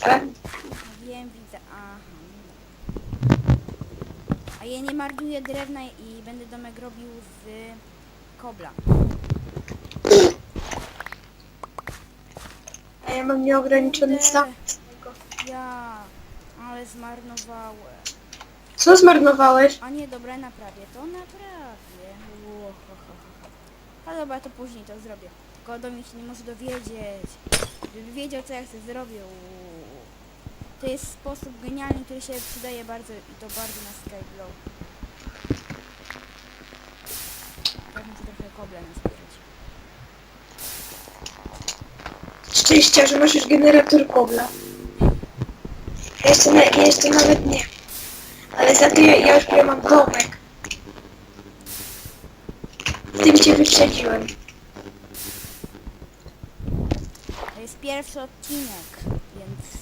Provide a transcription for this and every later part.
Wiem, widzę. Aha. A ja nie marnuję drewna i będę domek robił z kobla. A ja mam nieograniczony Kurde. zapis tego. Ja, ale zmarnowałem. Co zmarnowałeś? A nie, dobra, naprawię to, naprawię. Ło, ho. A dobra, to później to zrobię. Tylko do mnie się nie może dowiedzieć. Gdyby wiedział, co ja chcę, zrobił. To jest sposób genialny, który się przydaje bardzo i to bardzo na Skyblock. Tak muszę trochę kobla nazbierać. Szczęścia, że masz już generator kobla. Ja jeszcze, na, ja jeszcze nawet nie. Ale za to ja, ja już prawie mam domek. W tym cię wyprzedziłem. To jest pierwszy odcinek, więc...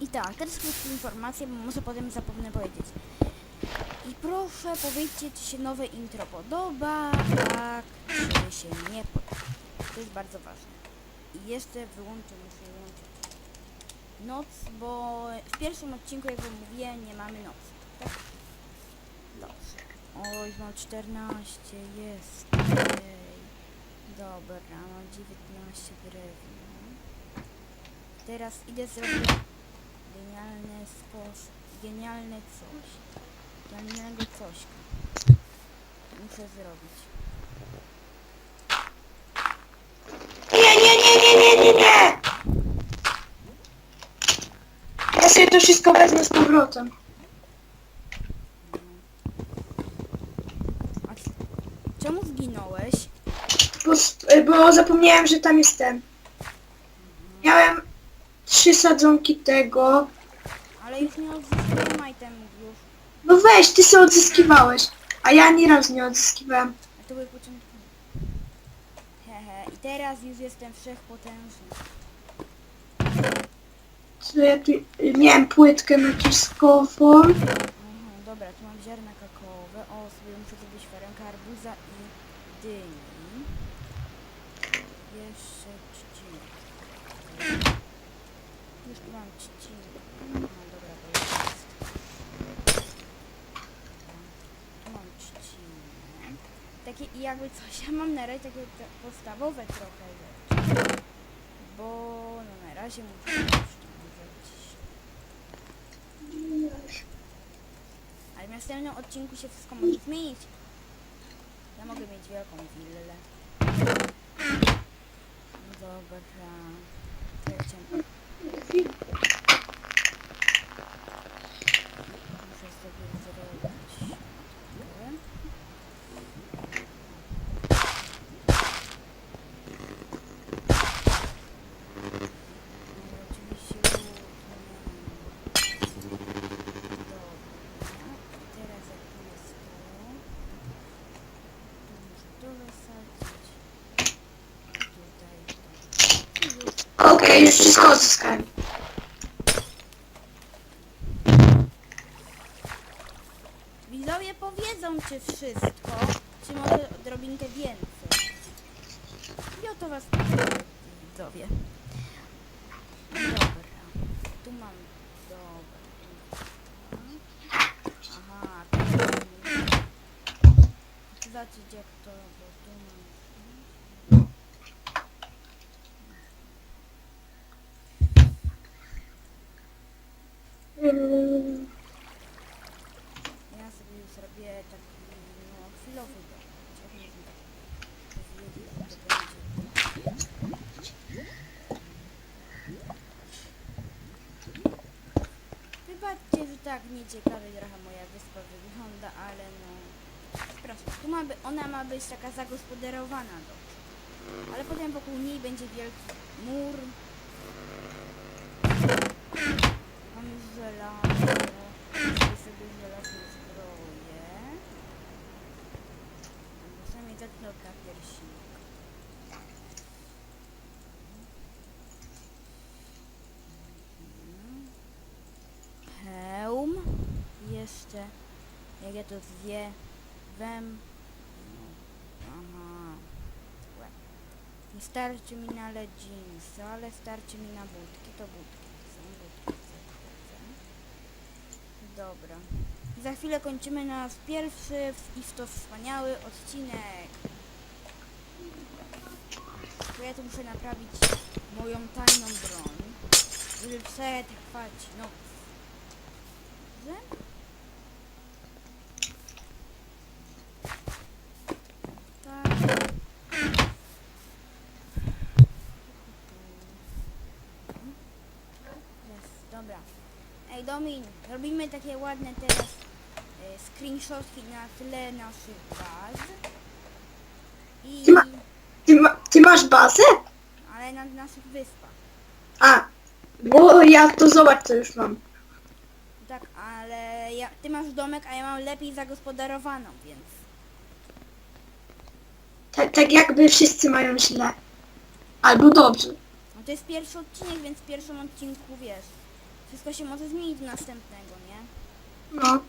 I tak, teraz krótkie informacje, bo może potem zapomnę powiedzieć. I proszę powiedzcie, czy się nowe intro podoba, tak, czy się nie podoba. To jest bardzo ważne. I jeszcze wyłączę, muszę wyłączyć noc, bo w pierwszym odcinku, jak wam mówiłem, nie mamy nocy. Tak? Dobrze. Oj, mam 14, jest. Ej. Dobra, mam 19 drewna. Teraz idę zrobić genialny sposób, genialne coś. Genialnego cośka. Muszę zrobić. Nie, nie, nie, nie, nie, nie, nie! Ja sobie to wszystko wezmę z powrotem. A c- czemu zginąłeś? Bo, bo zapomniałem, że tam jest ten. Miałem trzy sadzonki tego. Ale już nie odzyskałem itemów już. No weź, ty sobie odzyskiwałeś. A ja ani razu nie odzyskiwałem. A to były początki. Hehe, i teraz już jestem wszechpotężny. Co ja tu... Miałem płytkę naciskową. Mhm, dobra, tu mam ziarna kakaowe. O, sobie muszę zrobić farenkę arbuza i dyni. Jeszcze trzcinę. Już tu mam trzcinę. No dobra, to jest. Tu mam trzcinę. Takie i jakby coś, ja mam na razie takie podstawowe trochę rzeczy. Bo no na razie muszę oszczędzać. Ale w następnym odcinku się wszystko może zmienić. Ja mogę mieć wielką willę. No Dobra. Ja chciałem... Muszę sobie zrobić... Dobra. No i oczywiście lód, Dobra, i teraz jak tu jest to, to muszę to zasadzić. Tutaj to. I już. Okej, już wszystko odzyskałem. Widzowie powiedzą czy wszystko, czy może odrobinkę więcej. I to was proszę, widzowie. Dobra, tu mam, dobra. Aha, tu mam... Zobaczyć jak to, bo tu mam... Ym, Ja sobie już robię taki, no, chwilowy dom. Jak można tak powiedzieć, że to będzie... Wybaczcie, że tak nieciekawie trochę moja wyspa wygląda, ale no... Proszę, tu ma by, ona ma być taka zagospodarowana dobrze. Ale potem wokół niej będzie wielki mur. Mam żelazo. Muszę sobie żelazne zbroje. Przynajmniej zacznę od pierśnika. Mhm. Hełm. Jeszcze, jak ja to zwie, wem. Nie starczy mi na leginsy, ale starczy mi na budki. To budki chcę, budki. Dobra. Za chwilę kończymy nasz pierwszy i to wspaniały odcinek. Bo ja tu muszę naprawić moją tajną broń, żeby przetrwać noc. Dobrze? Tak. Jest, dobra. Ej Domin, robimy takie ładne teraz e, screenshotki na tle naszych baz. I... Ty ma- Ty, ma, ty masz bazę? Ale na naszych wyspach. A, bo ja to zobacz co już mam. Tak, ale ja, ty masz domek, a ja mam lepiej zagospodarowaną, więc... Tak, tak jakby wszyscy mają źle. Albo dobrze. No to jest pierwszy odcinek, więc w pierwszym odcinku, wiesz, wszystko się może zmienić do następnego, nie? No.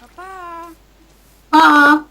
Pa, pa! Pa!